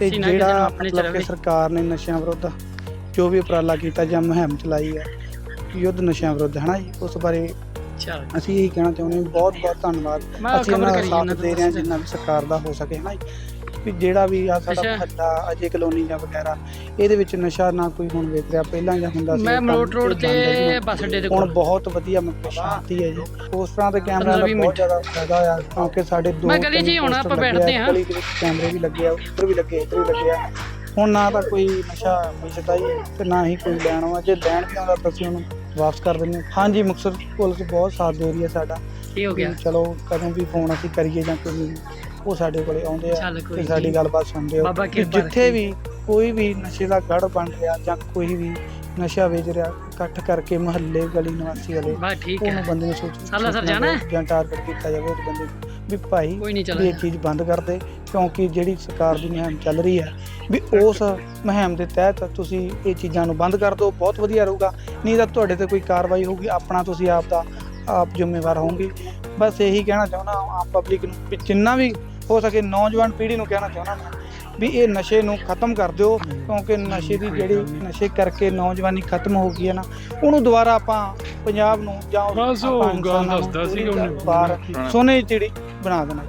ਤੇ ਅਸੀਂ ਨਾ ਕਿਸੇ ਨੂੰ ਜਿਹੜਾ ਆਪਣੇ ਚ ਮਤਲਬ ਕਿ ਰਵੇ। ਸਰਕਾਰ ਨੇ ਨਸ਼ਿਆਂ ਵਿਰੁੱਧ ਜੋ ਵੀ ਉਪਰਾਲਾ ਕੀਤਾ ਜਾਂ ਮੁਹਿੰਮ ਚਲਾਈ ਹੈ ਯੁੱਧ ਨਸ਼ਿਆਂ ਵਿਰੁੱਧ ਹਨਾ ਜੀ? ਉਸ ਬਾਰੇ ਅਸੀਂ ਇਹੀ ਕਹਿਣਾ ਚਾਹੁੰਦੇ ਹਾਂ ਬਹੁਤ ਬਹੁਤ ਧੰਨਵਾਦ। ਮੈਂ ਅਸੀਂ ਖਬਰ ਇਹਨਾਂ ਦਾ ਕਰੀ ਸਾਥ ਦੇ ਰਹੇ ਹਾਂ ਜਿੰਨਾ ਵੀ ਸਰਕਾਰ ਦਾ ਹੋ ਸਕੇ ਹਨਾ ਜੀ? ਵੀ ਜਿਹੜਾ ਵੀ ਆ ਸਾਡਾ। ਮਹੱਲਾ ਅਜੇ ਕਲੋਨੀ ਜਾਂ ਵਗੈਰਾ ਇਹਦੇ ਵਿੱਚ ਨਸ਼ਾ ਨਾ ਕੋਈ ਹੁਣ ਵੇਚ ਰਿਹਾ। ਪਹਿਲਾਂ ਜਾਂ ਹੁੰਦਾ ਸੀ ਮੈਂ ਮਲੋਟ ਰੋਡ ਜੀ ਤੇ ਹੁਣ। ਬੱਸ ਅੱਡੇ ਦੇ ਹੁਣ ਕੋਲ। ਬਹੁਤ ਵਧੀਆ ਮਤਲਬ ਸ਼ਾਂਤੀ ਹੈ ਜੀ। ਪੋਸਟਰਾਂ ਤੇ ਕੈਮਰਾ ਦਾ ਬਹੁਤ। ਜ਼ਿਆਦਾ ਫਾਇਦਾ ਹੋਇਆ ਕਿਉਂਕਿ ਸਾਡੇ ਦੋ ਮੈਂ ਗਲੀ ਤਿੰਨ ਹੋਣਾ, ਆਪਾਂ ਲੱਗੇ ਬੈਠਦੇ ਆ, ਹਾਂ। ਗਲੀ ਦੇ ਕੈਮਰੇ ਵੀ ਲੱਗੇ ਆ ਉੱਧਰ ਵੀ ਲੱਗੇ ਇੱਧਰ ਵੀ ਲੱਗੇ ਆ। ਹੁਣ ਨਾ ਤਾਂ ਕੋਈ ਨਸ਼ਾ ਵੇਚਦਾ ਹੀ ਤੇ ਨਾ ਹੀ ਕੋਈ ਲੈਣ ਆਉਂਦਾ ਜੇ ਲੈਣ ਵੀ ਆਉਂਦਾ ਤਾਂ ਅਸੀਂ ਉਹਨੂੰ ਵਾਪਸ ਕਰ ਦਿੰਦੇ ਹਾਂ। ਹਾਂਜੀ ਮੁਕਤਸਰ ਪੁਲਿਸ ਬਹੁਤ ਸਾਥ ਦੇ ਰਹੀ ਹੈ ਸਾਡਾ। ਕੀ ਹੋ ਗਿਆ? ਚਲੋ ਕਦੋਂ ਵੀ ਫੋਨ ਅਸੀਂ ਕਰੀਏ ਜਾਂ ਕੋਈ ਉਹ ਸਾਡੇ ਕੋਲੇ ਆਉਂਦੇ ਆ ਚੱਲ ਕੋਈ ਤੇ ਸਾਡੀ। ਗੱਲਬਾਤ ਸੁਣਦੇ ਆ ਬਾਬਾ ਤੇ ਕਿਰਪਾ ਜਿੱਥੇ ਰੱਖੇ। ਵੀ ਕੋਈ ਵੀ ਨਸ਼ੇ ਦਾ ਗੜ ਬਣ ਰਿਹਾ ਜਾਂ ਕੋਈ ਵੀ ਨਸ਼ਾ ਵੇਚ ਰਿਹਾ ਇਕੱਠ ਕਰਕੇ ਮੁਹੱਲੇ ਗਲੀ ਨਿਵਾਸੀ ਵਾਲੇ ਠੀਕ ਉਹਨੂੰ ਹੈ ਬੰਦੇ ਨੂੰ ਸੋਚ ਸਾਲਾ ਸਰ ਸੋਚਣਾ ਜਾਣਾ ਹੈ? ਜਾਂ ਟਾਰਗੇਟ ਕੀਤਾ ਜਾਵੇ ਉਸ ਬੰਦੇ ਨੂੰ ਵੀ ਭਾਈ ਕੋਈ ਨਹੀਂ ਵੀ ਇਹ ਚੀਜ਼ ਬੰਦ ਕਰ ਦੇ ਕਿਉਂਕਿ ਜਿਹੜੀ ਸਰਕਾਰ ਦੀ ਮੁਹਿੰਮ ਚੱਲ ਰਹੀ ਹੈ ਵੀ ਉਸ ਮੁਹਿੰਮ ਦੇ ਤਹਿਤ ਤੁਸੀਂ ਇਹ ਚੀਜ਼ਾਂ ਨੂੰ ਬੰਦ ਕਰ ਦਿਓ ਬਹੁਤ ਵਧੀਆ ਰਹੂਗਾ ਨਹੀਂ ਤਾਂ ਤੁਹਾਡੇ ਤੇ ਕੋਈ ਕਾਰਵਾਈ ਹੋਊਗੀ ਆਪਣਾ ਤੁਸੀਂ ਆਪ ਦਾ ਆਪ ਜ਼ਿੰਮੇਵਾਰ ਹੋਵੋਗੇ ਬਸ ਇਹੀ ਕਹਿਣਾ ਚਾਹੁੰਦਾ ਆਮ ਪਬਲਿਕ ਨੂੰ ਵੀ ਜਿੰਨਾ ਵੀ ਹੋ ਸਕੇ ਨੌਜਵਾਨ ਪੀੜ੍ਹੀ ਨੂੰ ਕਹਿਣਾ ਚਾਹੁੰਦਾ ਮੈਂ ਵੀ ਇਹ ਨਸ਼ੇ ਨੂੰ ਖਤਮ ਕਰ ਦਿਓ ਕਿਉਂਕਿ ਨਸ਼ੇ ਦੀ ਜਿਹੜੀ ਨਸ਼ੇ ਕਰਕੇ ਨੌਜਵਾਨੀ ਖਤਮ ਹੋ ਗਈ ਹੈ ਨਾ ਉਹਨੂੰ ਦੁਬਾਰਾ ਆਪਾਂ ਪੰਜਾਬ ਨੂੰ ਜਾਂ ਬਸ ਉਹ ਗੱਲ ਦੱਸਦਾ ਉਹਨੇ। ਬਾਹਰ ਸੋਨੇ ਦੀ ਚਿੜੀ ਬਣਾ ਦੇਣਾ